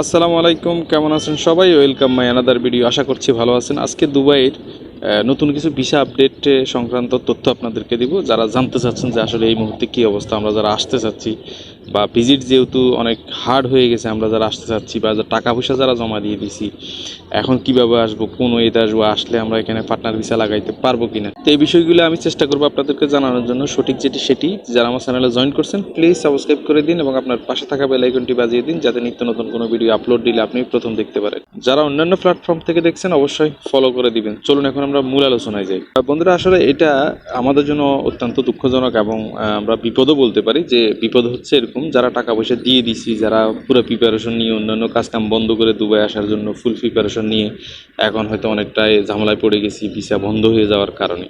আসসালামু আলাইকুম, কেমন আছেন সবাই? ওয়েলকাম মাই আনাদার ভিডিও আশা করছি ভালো আছেন। আজকে দুবাইয়ের নতুন কিছু ভিসা আপডেট সংক্রান্ত তথ্য আপনাদেরকে দিব। যারা জানতে চাচ্ছেন যে আসলে এই মুহূর্তে কী অবস্থা, আমরা যারা আসতে চাচ্ছি বা ভিজিট যেহেতু অনেক হার্ড হয়ে গেছে, আমরা যারা আসতে চাচ্ছি বা টাকা পয়সা যারা জমা দিয়ে দিছি, এখন কীভাবে আসব, কোন ওয়েতে আসব, আসলে আমরা এখানে পার্টনার ভিসা লাগাইতে পারব কিনা? তো এই বিষয়গুলো আমি চেষ্টা করব আপনাদেরকে জানানোর জন্য। সঠিক যেটি সেটি, যারা আমার চ্যানেলে জয়েন করছেন প্লিজ সাবস্ক্রাইব করে দিন এবং আপনার পাশে থাকা বেল আইকনটি বাজিয়ে দিন, যাতে নিত্য নতুন কোনো ভিডিও আপলোড দিলে আপনি প্রথম দেখতে পারেন। যারা অন্যান্য প্ল্যাটফর্ম থেকে দেখছেন, অবশ্যই ফলো করে দিবেন। চলুন এখন আমরা মূল আলোচনায় যাই। বন্ধুরা, আসলে এটা আমাদের জন্য অত্যন্ত দুঃখজনক এবং আমরা বিপদও বলতে পারি যে বিপদ হচ্ছে এরকম যারা টাকা পয়সা দিয়ে দিছি, যারা পুরো প্রিপারেশন নিয়ে অন্যান্য কাজকাম বন্ধ করে দুবাই আসার জন্য ফুল প্রিপারেশন নিয়ে, এখন হয়তো অনেকটাই ঝামেলায় পড়ে গেছি ভিসা বন্ধ হয়ে যাওয়ার কারণে।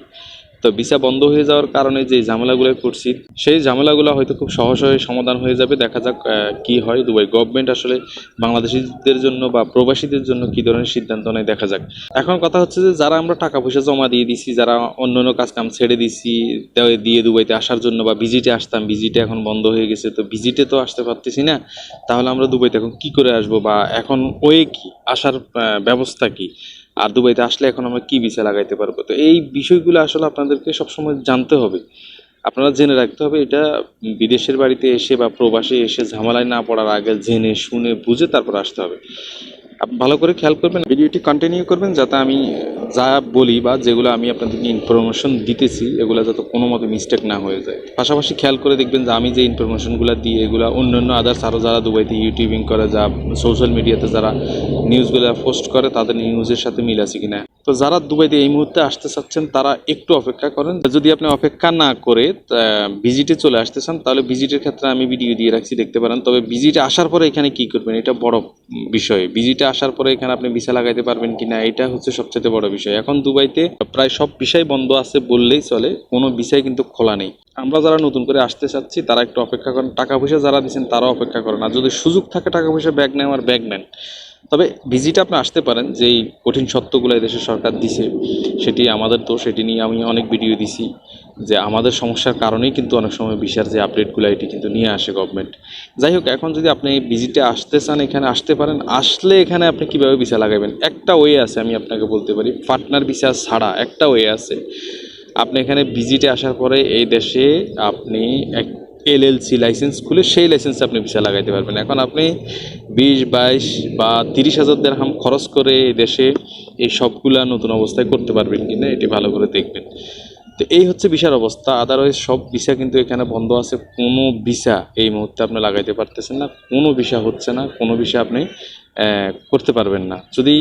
তো ভিসা বন্ধ হয়ে যাওয়ার কারণে যে ঝামেলাগুলো করছি, সেই ঝামেলাগুলো হয়তো খুব সহজ হয়ে সমাধান হয়ে যাবে। দেখা যাক কি হয়। দুবাই গভর্নমেন্ট আসলে বাংলাদেশিদের জন্য বা প্রবাসীদের জন্য কি ধরনের সিদ্ধান্ত নেয় দেখা যাক। এখন কথা হচ্ছে যে, যারা আমরা টাকা পয়সা জমা দিয়ে দিছি, যারা অন্য অন্য কাজ কাম ছেড়ে দিছি দিয়ে দুবাইতে আসার জন্য বা ভিজিটে আসতাম, ভিজিটে এখন বন্ধ হয়ে গেছে, তো ভিজিটে তো আসতে পারতেছি না, তাহলে আমরা দুবাইতে এখন কি করে আসব বা এখন ওয়ে কি? আসার ব্যবস্থা কি? আর দুবাইতে আসলে এখন আমরা কি ভিসা লাগাইতে পারব? তো এই বিষয়গুলো আসলে আপনাদেরকে সবসময় জানতে হবে। আপনারা জেনে রাখতে হবে, এটা বিদেশের বাড়িতে এসে বা প্রবাসে এসে ঝামেলায় না পড়ার আগে জেনে শুনে বুঝে তারপর আসতে হবে। ভালো করে খেয়াল করবেন, ভিডিওটি কন্টিনিউ করবেন যাতে আমি যা বলি বা যেগুলো আমি আপনাদেরকে ইনফরমেশন দিতেছি, এগুলো যাতে কোনো মতো মিস্টেক না হয়ে যায়। পাশাপাশি খেয়াল করে দেখবেন যে আমি যে ইনফরমেশনগুলো দিই, এগুলো অন্য অন্য আদার্স আরও যারা দুবাইতে ইউটিউবিং করে, যা সোশ্যাল মিডিয়াতে যারা নিউজগুলো পোস্ট করে, তাদের নিউজের সাথে মিল আছে কিনা। তো যারা দুবাইতে এই মুহূর্তে আসতে চাচ্ছেন, তারা একটু অপেক্ষা করেন। যদি আপনি অপেক্ষা না করে ভিজিটে চলে আসতে চান, তাহলে ভিজিটের ক্ষেত্রে আমি ভিডিও দিয়ে রাখছি, দেখতে পারেন। তবে ভিজিটে আসার পরে এখানে কি করবেন? এটা বড় বিষয়। ভিজিটে আসার পরে এখানে আপনি ভিসা লাগাইতে পারবেন কিনা, এটা হচ্ছে সবচেয়ে বড় বিষয়। এখন দুবাইতে প্রায় সব বিষয় বন্ধ আছে বললেই চলে, কোনো বিষয় কিন্তু খোলা নেই। আমরা যারা নতুন করে আসতে চাচ্ছি, তারা একটু অপেক্ষা করেন। টাকা পয়সা যারা দিচ্ছেন তারা অপেক্ষা করেন। আর যদি সুযোগ থাকে, টাকা পয়সা ব্যাগ নেওয়ার ব্যাগ নেন। তবে ভিজিটে আপনি আসতে পারেন, যেই কঠিন সত্যগুলো দেশের সরকার দিছে, সেটি আমাদের তো সেটি নিয়ে আমি অনেক ভিডিও দিছি, যে আমাদের সমস্যার কারণেই কিন্তু অনেক সময় বিশার যে আপডেটগুলো এটি কিন্তু নিয়ে আসে গভর্নমেন্ট যাই হোক, এখন যদি আপনি ভিজিটে আসতে চান, এখানে আসতে পারেন, আসলে এখানে আপনি কীভাবে ভিসা লাগাবেন? একটা ওয়ে আছে, আমি আপনাকে বলতে পারি, পার্টনার ভিসা ছাড়া একটা ওয়ে আছে। আপনি এখানে ভিজিটে আসার পরে এই দেশে আপনি এক এলএলসি লাইসেন্স খুলে সেই লাইসেন্স আপনি ভিসা লাগাইতে পারবেন। এখন আপনি বিশ, বাইশ বা তিরিশ হাজার দেড়হাম খরচ করে এই দেশে এই সবগুলা নতুন অবস্থায় করতে পারবেন কিনা, এটি ভালো করে দেখবেন। তো এই হচ্ছে ভিসার অবস্থা। আদারওয়াইজ সব ভিসা কিন্তু এখানে বন্ধ আছে। কোনো ভিসা এই মুহূর্তে আপনি লাগাইতে পারতেছেন না। কোনো ভিসা হচ্ছে না। কোনো ভিসা আপনি করতে পারবেন না। যদি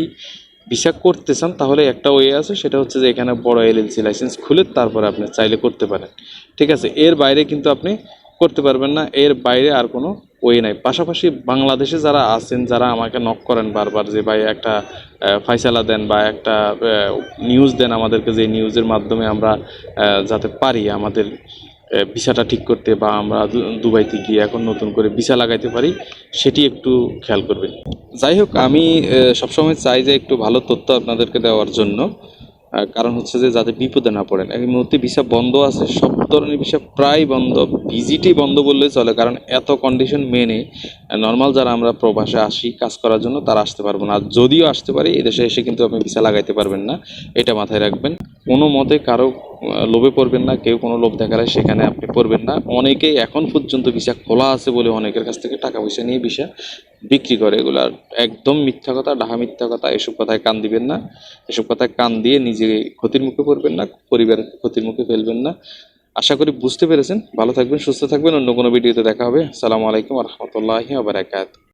ভিসা করতে চান, তাহলে একটা ওয়ে আছে। সেটা হচ্ছে যে এখানে বড় এলএলসি লাইসেন্স খুলে তারপরে আপনি চাইলে করতে পারেন। ঠিক আছে? এর বাইরে কিন্তু আপনি করতে পারবেন না, এর বাইরে আর কোনো ওয়ে নাই। পাশাপাশি বাংলাদেশে যারা আছেন, যারা আমাকে নক করেন বারবার যে, ভাই, একটা ফাইসালা দেন বা একটা নিউজ দেন আমাদেরকে, যে নিউজের মাধ্যমে আমরা যাতে পারি আমাদের ভিসাটা ঠিক করতে বা আমরা দুবাইতে গিয়ে এখন নতুন করে ভিসা লাগাইতে পারি, সেটি একটু খেয়াল করবেন। যাই হোক, আমি সবসময় চাই যে একটু ভালো তথ্য আপনাদেরকে দেওয়ার জন্য। কারণ হচ্ছে যে যাতে বিপদে না পড়েন। এই মুহূর্তে ভিসা বন্ধ আছে, সব ধরনের ভিসা প্রায় বন্ধ। ভিজিটই বন্ধ বললে চলে, কারণ এত কন্ডিশন মেনে নর্মাল যারা আমরা প্রবাসে আসি কাজ করার জন্য, তারা আসতে পারব না। আর যদিও আসতে পারি, এদেশে এসে কিন্তু আপনি ভিসা লাগাইতে পারবেন না, এটা মাথায় রাখবেন। কোনো মতে কারও লোভে পড়বেন না, কেউ কোনো লোভ দেখালে সেখানে আপনি পড়বেন না। অনেকেই এখন পর্যন্ত ভিসা খোলা আছে বলে অনেকের কাছ থেকে টাকা পয়সা নিয়ে ভিসা বিক্রি করে। এগুলা একদম মিথ্যা কথা, ডাহা মিথ্যা কথা, এসব কথায় কান দিবেন না। এসব কথায় কান দিয়ে নিজে ক্ষতির মুখে পড়বেন না, পরিবারের ক্ষতির মুখে ফেলবেন না। আশা করি বুঝতে পেরেছেন। ভালো থাকবেন, সুস্থ থাকবেন। অন্য কোনো ভিডিওতে দেখা হবে। আসসালামু আলাইকুম রহমতুল্লাহি আবরাকাত